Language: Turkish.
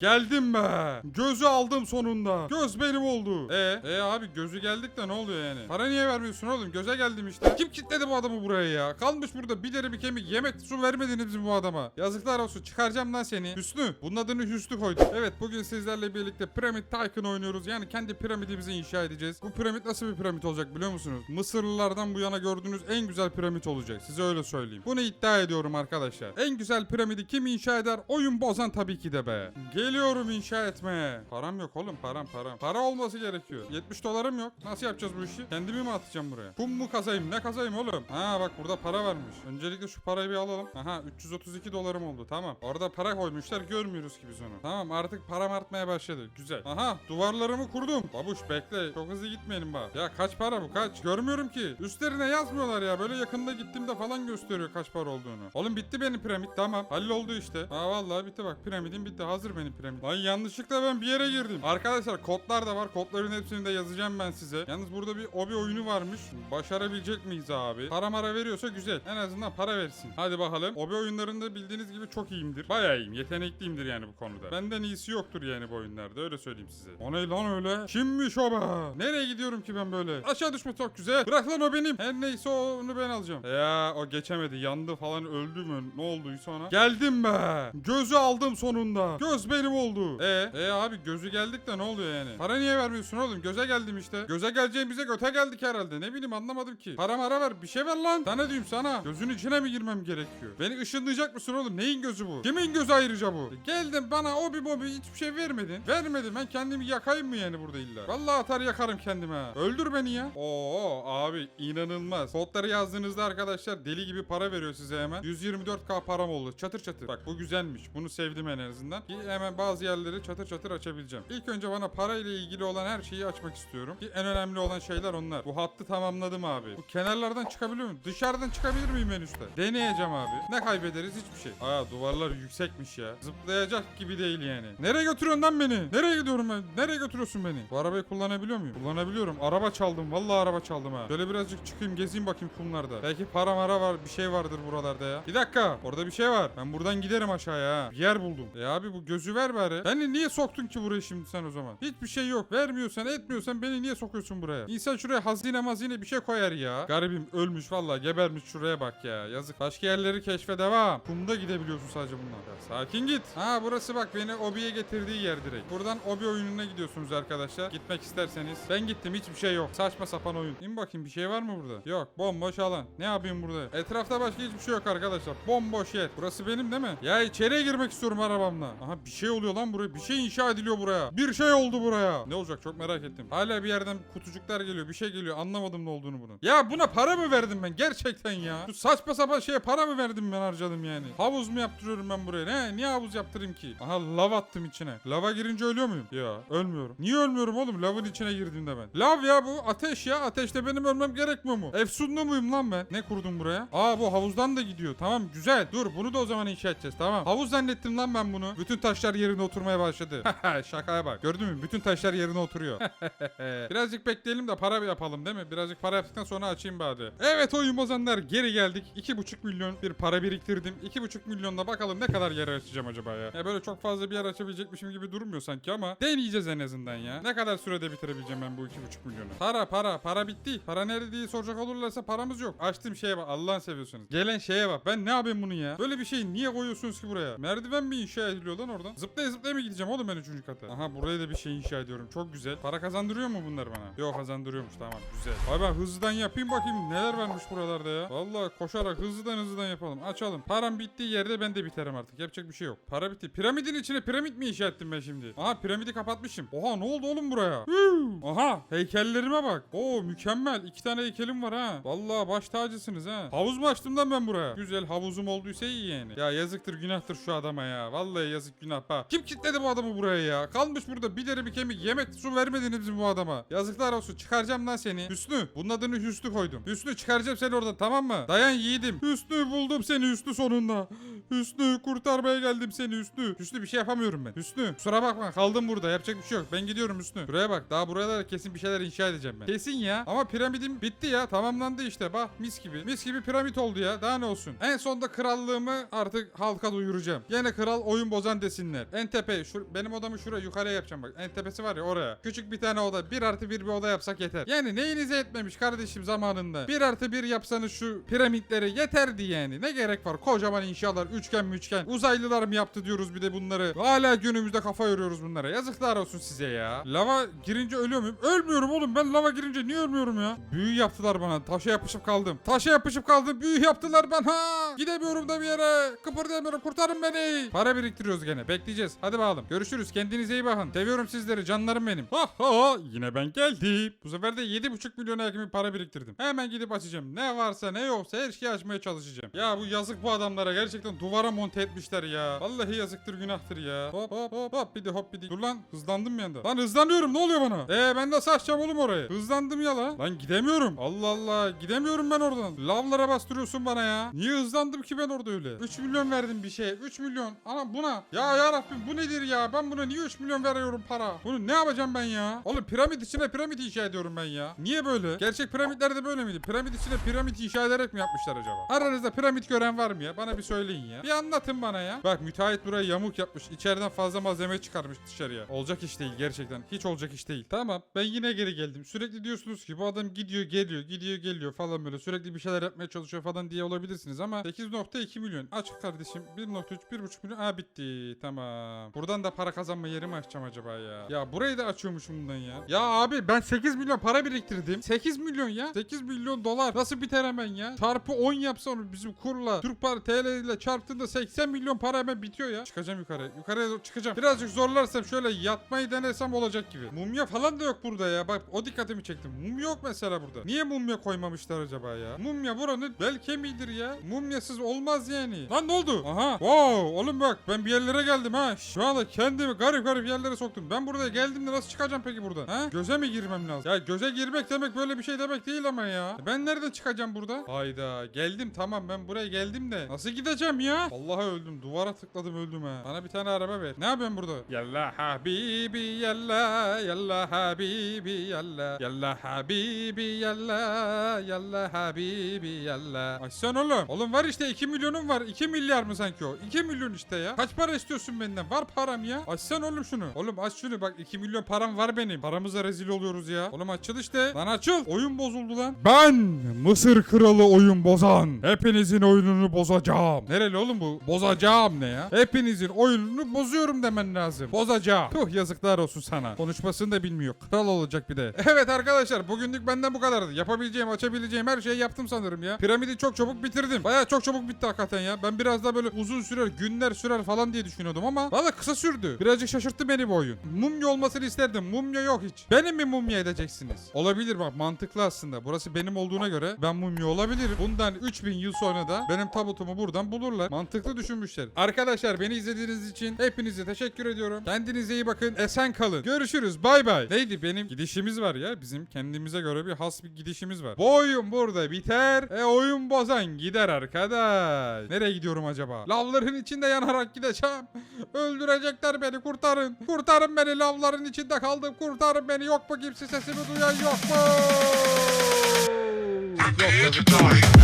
Geldim be. Gözü aldım sonunda. Göz benim oldu. E, e abi gözü geldik de ne oluyor yani? Para niye vermiyorsun oğlum? Göze geldim işte. Kim kilitledi bu adamı buraya ya? Kalmış burada bir deri bir kemik yemek su vermediniz bu adama. Yazıklar olsun çıkaracağım lan seni. Hüsnü. Bunun adını Hüsnü koydum. Evet bugün sizlerle birlikte Pyramid Tycoon oynuyoruz. Yani kendi piramidimizi inşa edeceğiz. Bu piramit nasıl bir piramit olacak biliyor musunuz? Mısırlılardan bu yana gördüğünüz en güzel piramit olacak. Size öyle söyleyeyim. Bunu iddia ediyorum arkadaşlar. En güzel piramidi kim inşa eder? Oyun bozan tabii ki de be. Geliyorum inşa etmeye. Param yok oğlum param param. Para olması gerekiyor. 70 dolarım yok. Nasıl yapacağız bu işi? Kendimi mi atacağım buraya? Kum mu kazayım? Ne kazayım oğlum? Ha bak burada para varmış. Öncelikle şu parayı bir alalım. Aha 332 dolarım oldu. Tamam. Orada para koymuşlar görmüyoruz ki biz onu. Tamam artık param artmaya başladı. Güzel. Aha duvarlarımı kurdum. Babuş bekle. Çok hızlı gitmeyelim bak. Ya kaç para bu kaç? Görmüyorum ki. Üstlerine yazmıyorlar ya. Böyle yakında gittiğimde falan gösteriyor kaç para olduğunu. Oğlum bitti benim piramit tamam. Halloldu işte. Ha vallahi bitti bak. Piramidim bitti. Hazır benim piramit. Lan yanlışlıkla ben bir yere girdim. Arkadaşlar kodlar da var. Kodların hepsini de yazacağım ben size. Yalnız burada bir obi oyunu varmış. Başarabilecek miyiz abi? Para mara veriyorsa güzel. En azından para versin. Hadi bakalım. Obi oyunlarında bildiğiniz gibi çok iyiyimdir. Bayağı iyiyim. Yetenekliyimdir yani bu konuda. Benden iyisi yoktur yani bu oyunlarda. Öyle söyleyeyim size. O ne lan öyle? Kimmiş o be? Nereye gidiyorum ki ben böyle? Aşağı düşme çok güzel. Bırak lan o benim. Her neyse onu ben alacağım. Ya o geçemedi. Yandı falan öldü mü? Ne olduysa ona? Geldim be. Gözü aldım sonunda. Göz benim oldu. E, e abi gözü geldik de ne oluyor yani? Para niye vermiyorsun oğlum? Göze geldim işte. Göze geleceğimize göte geldik herhalde. Ne bileyim anlamadım ki. Para mara ver. Bir şey ver lan. Sana diyeyim sana. Gözün içine mi girmem gerekiyor? Beni ışınlayacak mısın oğlum? Neyin gözü bu? Kimin gözü ayrıca bu? Geldin bana obi mobi hiçbir şey vermedin. Vermedin. Ben kendimi yakayım mı yani burada illa? Vallahi atar yakarım kendime. Öldür beni ya. Oo abi inanılmaz. Kodları yazdığınızda arkadaşlar deli gibi para veriyor size hemen. 124k param oldu. Çatır çatır. Bak bu güzelmiş. Bunu sevdim en azından. Ki hemen bazı yerleri çatır çatır açabileceğim. İlk önce bana para ile ilgili olan her şeyi açmak istiyorum. Ki en önemli olan şeyler onlar. Bu hattı tamamladım abi. Bu kenarlardan çıkabiliyor muyum? Dışarıdan çıkabilir miyim en üstte? Deneyeceğim abi. Ne kaybederiz? Hiçbir şey. Aa duvarlar yüksekmiş ya. Zıplayacak gibi değil yani. Nereye götürüyorsun lan beni? Nereye gidiyorum ben? Nereye götürüyorsun beni? Bu arabayı kullanabiliyor muyum? Kullanabiliyorum. Araba çaldım. Vallahi araba çaldım ha. Şöyle birazcık çıkayım gezeyim bakayım kumlarda. Belki para mara var. Bir şey vardır buralarda ya. Bir dakika. Orada bir şey var. Ben buradan giderim aşağıya ha. Bir yer buldum. E abi bu gözü ver bari. Beni niye soktun ki buraya şimdi sen o zaman? Hiçbir şey yok. Vermiyorsan etmiyorsan beni niye sokuyorsun buraya? İnsan şuraya hazine mazine bir şey koyar ya. Garibim ölmüş vallahi gebermiş şuraya bak ya. Yazık. Başka yerleri keşfe devam. Kumda gidebiliyorsun sadece bunlar. Ya sakin git. Ha burası bak beni Obi'ye getirdiği yer direkt. Buradan Obi oyununa gidiyorsunuz arkadaşlar. Gitmek isterseniz. Ben gittim hiçbir şey yok. Saçma sapan oyun. İn bakayım bir şey var mı burada? Yok. Bomboş alan. Ne yapayım burada? Etrafta başka hiçbir şey yok arkadaşlar. Bomboş yer. Burası benim değil mi? Ya içeriye girmek istiyorum arabamla. Aha bir şey oluyor lan buraya. Bir şey inşa ediliyor buraya. Bir şey oldu buraya. Ne olacak çok merak ettim. Hala bir yerden kutucuklar geliyor. Bir şey geliyor. Anlamadım ne olduğunu bunun. Ya buna para mı verdim ben? Gerçekten ya. Şu saçma sapan şeye para mı verdim ben harcadım yani? Havuz mu yaptırıyorum ben buraya? Ne? Niye havuz yaptırayım ki? Aha lav attım içine. Lava girince ölüyor muyum? Ya ölmüyorum. Niye ölmüyorum oğlum lavın içine girdiğimde ben? Lav ya bu ateş ya. Ateşte benim ölmem gerekmiyor mu? Efsunlu muyum lan ben? Ne kurdum buraya? Aa bu havuzdan da gidiyor. Tamam güzel. Dur bunu da o zaman inşa edeceğiz. Tamam. Havuz zannettim lan ben bunu. Bütün taşlar yerine oturmaya başladı. Şakaya bak. Gördün mü? Bütün taşlar yerine oturuyor. Birazcık bekleyelim de para yapalım değil mi? Birazcık para yaptıktan sonra açayım bari. Evet oyun bozanlar geri geldik. 2,5 milyon bir para biriktirdim. 2,5 milyonda bakalım ne kadar yer açacağım acaba ya. ya. Böyle çok fazla bir yer açabilecekmişim gibi durmuyor sanki ama deneyeceğiz en azından ya. Ne kadar sürede bitirebileceğim ben bu 2,5 milyonu? Para para para bitti. Para nerede diye soracak olurlarsa paramız yok. Açtım şeye bak Allah'ını seviyorsunuz. Gelen şeye bak. Ben ne yapayım bunu ya? Böyle bir şey niye koyuyorsunuz ki buraya? Merdiven mi inşa ediliyor lan oradan? Zıplaya zıplaya mı gideceğim oğlum ben 3. kata? Aha buraya da bir şey inşa ediyorum. Çok güzel. Para kazandırıyor mu bunlar bana? Yok kazandırıyormuş tamam güzel. Ay ben hızlıdan yapayım bakayım neler varmış buralarda ya. Vallahi koşarak hızlıdan hızlıdan yapalım. Açalım. Param bittiği yerde ben de biterim artık. Yapacak bir şey yok. Para bitti. Piramidin içine piramit mi inşa ettim ben şimdi? Aha piramidi kapatmışım. Oha ne oldu oğlum buraya? Aha heykellerime bak. Oo mükemmel. İki tane heykelim var ha. Vallahi baş tacısınız ha. Havuz mu açtım lan ben buraya? Güzel havuzum olduysa iyi yani. Ya yazıktır günahtır şu adama ya. Vallahi yazık günah Kim kilitledi bu adamı buraya ya? Kalmış burada bir deri bir kemik yemek su vermediniz mi bu adama? Yazıklar olsun çıkaracağım lan seni. Hüsnü. Bunun adını Hüsnü koydum. Hüsnü çıkaracağım seni oradan tamam mı? Dayan yiğidim. Hüsnü buldum seni Hüsnü sonunda. Hüsnü kurtarmaya geldim seni Hüsnü. Hüsnü bir şey yapamıyorum ben. Hüsnü kusura bakma kaldım burada yapacak bir şey yok. Ben gidiyorum Hüsnü. Buraya bak daha buralara kesin bir şeyler inşa edeceğim ben. Kesin ya ama piramidim bitti ya tamamlandı işte bak mis gibi. Mis gibi piramit oldu ya daha ne olsun. En sonunda krallığımı artık halka duyuracağım. Yine kral oyun bozan desinler. En tepe şu, benim odamı şuraya yukarıya yapacağım bak. En tepesi var ya oraya. Küçük bir tane oda. Bir artı bir bir oda yapsak yeter. Yani neyinize etmemiş kardeşim zamanında. Bir artı bir yapsanız şu piramitleri yeterdi yani. Ne gerek var? Kocaman inşaatlar. Üçgen müçgen. Uzaylılar mı yaptı diyoruz bir de bunları. Hala günümüzde kafa yoruyoruz bunlara. Yazıklar olsun size ya. Lava girince ölüyor muyum? Ölmüyorum oğlum. Ben lava girince niye ölmüyorum ya? Büyü yaptılar bana. Taşa yapışıp kaldım. Taşa yapışıp kaldım. Büyü yaptılar bana. Gidemiyorum da bir yere. Kıpırdayamıyorum. Kurtarın beni. Para biriktiriyoruz gene. Bekleyeceğiz. Hadi bakalım. Görüşürüz. Kendinize iyi bakın. Seviyorum sizleri. Canlarım benim. Ha ha. Yine ben geldim. Bu sefer de 7,5 milyona yakın bir para biriktirdim. Hemen gidip açacağım. Ne varsa ne yoksa her şeyi açmaya çalışacağım. Ya bu yazık bu adamlara. Gerçekten duvara monte etmişler ya. Vallahi yazıktır günahtır ya. Hop hop hop hop bir de hop bir de. Dur lan hızlandım bir anda. Lan hızlanıyorum ne oluyor bana? Ee ben de saçacağım oğlum orayı. Hızlandım ya lan. Lan gidemiyorum. Allah Allah gidemiyorum ben oradan. Lavlara bastırıyorsun bana ya. Niye hızlandım ki ben orada öyle? 3 milyon verdim bir şeye. 3 milyon. Ana buna. Ya ya Rabbim bu nedir ya? Ben buna niye 3 milyon veriyorum para? Bunu ne yapacağım ben ya? Oğlum piramit içine piramit inşa ediyorum ben ya. Niye böyle? Gerçek piramitler de böyle miydi? Piramit içine piramit inşa ederek mi yapmışlar acaba? Aranızda piramit gören var mı ya? Bana bir söyleyin ya. Bir anlatın bana ya. Bak müteahhit burayı yamuk yapmış. İçeriden fazla malzeme çıkarmış dışarıya. Olacak iş değil gerçekten. Hiç olacak iş değil. Tamam ben yine geri geldim. Sürekli diyorsunuz ki bu adam gidiyor geliyor gidiyor geliyor falan böyle. Sürekli bir şeyler yapmaya çalışıyor falan diye olabilirsiniz ama 8.2 milyon. Aç kardeşim 1.3 1.5 milyon. Aa bitti. Tamam. Buradan da para kazanma yeri mi açacağım acaba ya? Ya burayı da açıyormuşum bundan ya. Ya abi ben 8 milyon para biriktirdim. 8 milyon ya. 8 milyon dolar. Nasıl biter hemen ya? Çarpı 10 yapsa onu bizim kurla. Türk para TL ile çarptığında 80 milyon para hemen bitiyor ya. Çıkacağım yukarı. Yukarıya çıkacağım. Birazcık zorlarsam şöyle yatmayı denesem olacak gibi. Mumya falan da yok burada ya. Bak o dikkatimi çektim. Mum yok mesela burada. Niye mumya koymamışlar acaba ya? Mumya buranın bel kemiğidir ya. Mumyasız olmaz yani. Lan ne oldu? Aha. Wow. Oğlum bak ben bir yerlere geldim ha. Şu anda kendimi garip garip yerlere soktum. Ben buraya geldiğimde nasıl çıkacağım peki buradan? Ha? Göze mi girmem lazım? Ya göze girmek demek böyle bir şey demek değil ama ya. Ben nereden çıkacağım burada? Hayda. Geldim tamam ben buraya geldim de. Nasıl gideceğim ya? Vallahi öldüm. Duvara tıkladım öldüm ha. Bana bir tane araba ver. Ne yapıyorsun burada? Yalla habibi yalla yalla habibi yalla yalla habibi yalla yalla habibi yalla. Ay sen oğlum. Oğlum var işte 2 milyonum var. 2 milyar mı sanki o? 2 milyon işte ya. Kaç para istiyorsun benden? Var param ya. Aç sen oğlum şunu. Oğlum aç şunu bak 2 milyon param var benim. Paramıza rezil oluyoruz ya. Oğlum açıl işte. Lan açıl. Oyun bozuldu lan. Ben Mısır kralı oyun bozan. Hepinizin oyununu bozacağım. Nereli oğlum bu? Bozacağım ne ya? Hepinizin oyununu bozuyorum demen lazım. Bozacağım. Tuh yazıklar olsun sana. Konuşmasını da bilmiyor. Kral olacak bir de. Evet arkadaşlar bugünlük benden bu kadardı. Yapabileceğim, açabileceğim her şeyi yaptım sanırım ya. Piramidi çok çabuk bitirdim. Baya çok çabuk bitti hakikaten ya. Ben biraz daha böyle uzun sürer, günler sürer falan diye düşünüyordum ama valla kısa sürdü. Birazcık şaşırttı beni bu oyun. Mumya olmasını isterdim. Mumya yok hiç. Benim mi mumya edeceksiniz? Olabilir bak mantıklı aslında. Burası benim olduğuna göre ben mumya olabilirim. Bundan 3000 yıl sonra da benim tabutumu buradan bulurlar. Mantıklı düşünmüşler. Arkadaşlar beni izlediğiniz için hepinize teşekkür ediyorum. Kendinize iyi bakın. Esen kalın. Görüşürüz. Bay bay. Neydi benim gidişimiz var ya. Bizim kendimize göre bir has bir gidişimiz var. Bu oyun burada biter. E oyun bozan gider arkadaş. Nereye gidiyorum acaba? Lavların içinde yanarak gideceğim. Öldürecekler beni kurtarın. Kurtarın beni lavların içinde kaldım. Kurtarın beni. Yok mu kimse sesimi duyan yok mu? Yok. Noise.